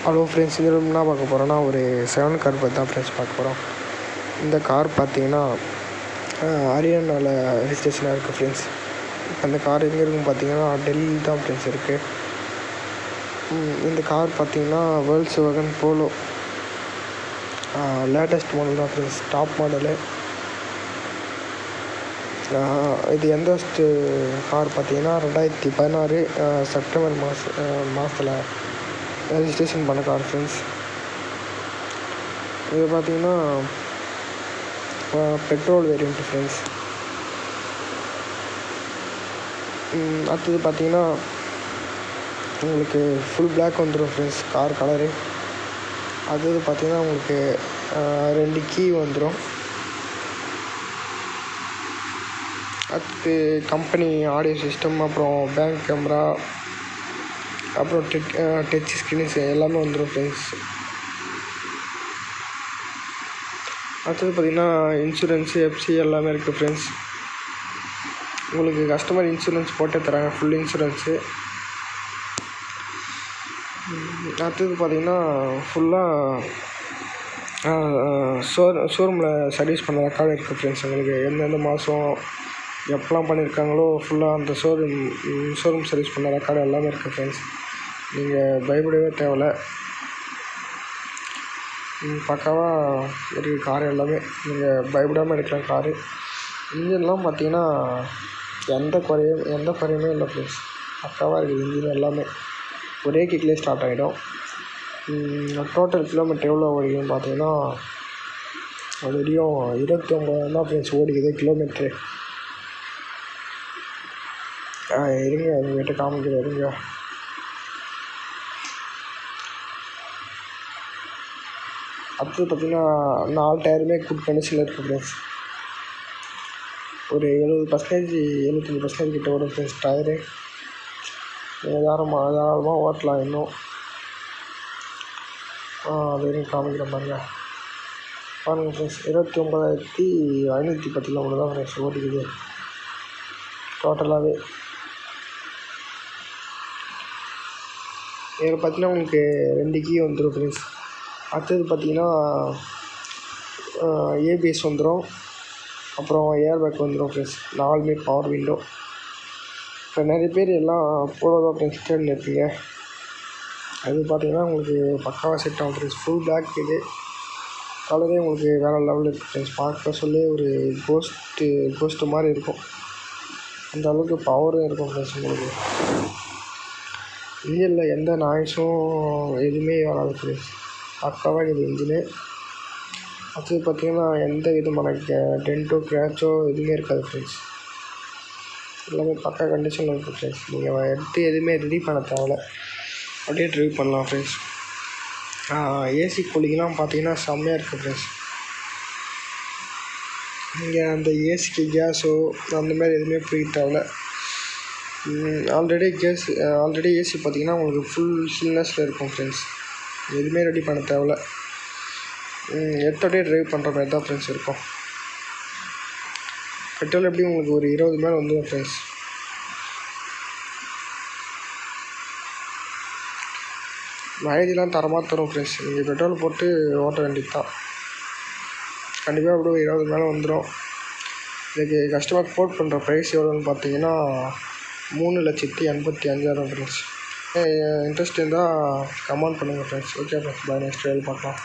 Hello friends இந்த என்ன பார்க்க போகிறோன்னா ஒரு செவன் கார் பற்றி தான் ஃப்ரெண்ட்ஸ் பார்க்க போகிறோம் இந்த கார் பார்த்தீங்கன்னா ஹரியானாவில் ரிஜிஸ்ட்ரேஷனாக இருக்குது ஃப்ரெண்ட்ஸ் இப்போ அந்த கார் எங்கே இருக்குன்னு பார்த்தீங்கன்னா டெல்லி தான் ஃப்ரெண்ட்ஸ் இருக்குது இந்த கார் பார்த்தீங்கன்னா Volkswagen Polo latest model தான் ஃப்ரெண்ட்ஸ் டாப் மாடலு இது எந்த கார் பார்த்தீங்கன்னா ரெண்டாயிரத்தி பதினாறு செப்டம்பர் மாத மாதத்தில் ரெஜிஸ்ட்ரேஷன் பண்ண கார் ஃப்ரெண்ட்ஸ் இது பார்த்தீங்கன்னா பெட்ரோல் வேரியண்ட் ஃப்ரெண்ட்ஸ் அடுத்தது பார்த்தீங்கன்னா உங்களுக்கு ஃபுல் பிளாக் வந்துடும் ஃப்ரெண்ட்ஸ் கார் கலரு அடுத்தது பார்த்தீங்கன்னா உங்களுக்கு ரெண்டு கீ வந்துடும் அடுத்து கம்பெனி ஆடியோ சிஸ்டம் அப்புறம் பேங்க் கேமரா அப்புறம் டெக் டச் ஸ்க்ரீன்ஸ் எல்லாமே வந்துடும் ஃப்ரெண்ட்ஸ் அடுத்தது பார்த்திங்கன்னா இன்சூரன்ஸு எஃப்சி எல்லாமே இருக்குது ஃப்ரெண்ட்ஸ் உங்களுக்கு கஸ்டமர் இன்சூரன்ஸ் போட்டே தராங்க ஃபுல் இன்சூரன்ஸு அடுத்தது பார்த்திங்கன்னா ஃபுல்லாக ஷோர் ஷோரூமில் சர்வீஸ் பண்ண ரெக்கார்டு இருக்குது ஃப்ரெண்ட்ஸ் உங்களுக்கு. எந்தெந்த மாதம் எப்போலாம் பண்ணியிருக்காங்களோ ஃபுல்லாக அந்த ஷோரூம் ஷோரூம் சர்வீஸ் பண்ண ரெக்கார்டு எல்லாமே இருக்குது ஃப்ரெண்ட்ஸ் நீங்கள் பயப்படவே தேவையில்ல. பக்காவாக இருக்குது கார் எல்லாமே. நீங்கள் பயப்படாமல் எடுக்கலாம் காரு இன்ஜின்லாம் பார்த்தீங்கன்னா எந்த குறையும் எந்த குறையுமே இல்லை ஃப்ரெண்ட்ஸ் பக்காவாக இருக்குது இன்ஜின் எல்லாமே. ஒரே கிக்லேயே ஸ்டார்ட் ஆகிடும் டோட்டல் கிலோமீட்டர் எவ்வளோ ஓடிக்குதுன்னு பார்த்தீங்கன்னா ஆல்ரெடியும் இருபத்தி ஒம்பதாயிரம் தான் ஃப்ரெண்ட்ஸ் ஓடிக்குது கிலோமீட்ரு இருங்க உங்கள்கிட்ட காமிக்கிறேன் இருங்க. அடுத்தது பார்த்திங்கன்னா நாலு டயருமே குட் கண்டிஷனில் இருக்குது ஃப்ரெண்ட்ஸ் ஒரு எழுபது பர்சன்டேஜ் எழுபத்தஞ்சி பர்சன்டேஜ் கிட்ட வரும் ஃப்ரெண்ட்ஸ் டயரு தாராளமாக தாராளமாக ஓட்டலாம் இன்னும். அது வரையும் காமிக்கிற பாருங்க பாருங்கள் ஃப்ரெண்ட்ஸ் இருபத்தி ஒம்பதாயிரத்தி ஐநூற்றி பத்தில் ஒன்று தான் ஃப்ரெண்ட்ஸ் ஓட்டிக்குது. டோட்டலாகவே இதில் பார்த்தீங்கன்னா உங்களுக்கு ரெண்டு கீ வந்துடும் ஃப்ரெண்ட்ஸ் அடுத்தது பார்த்தீங்கன்னா ஏபிஎஸ் வந்துடும் அப்புறம் ஏர் பேக் வந்துடும் ஃப்ரெண்ட்ஸ் நாலுமே பவர் விண்டோ இப்போ நிறைய பேர் எல்லாம் போலோ ஃப்ரெண்ட்ஸ் தேர்ட் இருப்பீங்க அது பார்த்தீங்கன்னா உங்களுக்கு பக்காவாக செட் ஆகும் ஃப்ரெண்ட்ஸ் ஃபுல் பேக் இது. கலரே உங்களுக்கு வேறு லெவலில் இருக்குது ஃப்ரெண்ட்ஸ் பார்க்க சொல்லி ஒரு கோஸ்ட்டு கோஸ்ட்டு மாதிரி இருக்கும். அந்த அளவுக்கு பவரும் இருக்கும் ஃப்ரெண்ட்ஸ் உங்களுக்கு. இன்ஜினில் எந்த நாய்ஸும் எதுவுமே வராது ஃப்ரெண்ட்ஸ் பக்காவாக இருக்குது இன்ஜினு அது பார்த்திங்கன்னா எந்த விதமான டென்ட்டோ கிராச்சோ எதுவுமே இருக்காது ஃப்ரெண்ட்ஸ் எல்லாமே பக்கா கண்டிஷனில் இருக்குது ஃப்ரெண்ட்ஸ் நீங்கள் எடுத்து எதுவுமே ரெடி பண்ண தேவையில்ல. அப்படியே ட்ரைவ் பண்ணலாம் ஃப்ரெண்ட்ஸ் ஏசி கூலிங்லாம் பார்த்தீங்கன்னா செம்மையாக இருக்குது ஃப்ரெண்ட்ஸ் நீங்கள் அந்த ஏசிக்கு கேஸோ அந்த மாதிரி எதுவுமே பிடிக்க தேவையில்ல. ஆல்ரெடி கேஸ் ஆல்ரெடி ஏசி பார்த்தீங்கன்னா உங்களுக்கு ஃபுல் ஹில்னஸில் இருக்கும் ஃப்ரெண்ட்ஸ் எதுவுமே ரெடி பண்ண தேவையில்ல. எடுத்தோடே ட்ரைவ் பண்ணுற மாதிரி தான் ஃப்ரெண்ட்ஸ் இருக்கும். பெட்ரோல் எப்படி உங்களுக்கு ஒரு இருபது மேலே வந்துடும் ஃப்ரெண்ட்ஸ் மைலேஜ்லாம் தரமாக தரும் ஃப்ரெண்ட்ஸ் நீங்கள் பெட்ரோல் போட்டு ஓட்ட வேண்டியது தான். கண்டிப்பாக அப்படியே ஒரு இருபது மேலே வந்துடும் இதுக்கு கஸ்டமர் கோட் பண்ணுற ப்ரைஸ் எவ்வளோன்னு பார்த்தீங்கன்னா மூணு லட்சத்தி எண்பத்தி அஞ்சாயிரம் ஃப்ரெண்ட்ஸ் இன்ட்ரெஸ்ட் இருந்தால் கமெண்ட் பண்ணுங்கள் friends okay friends bye next வேலை பார்க்கலாம்.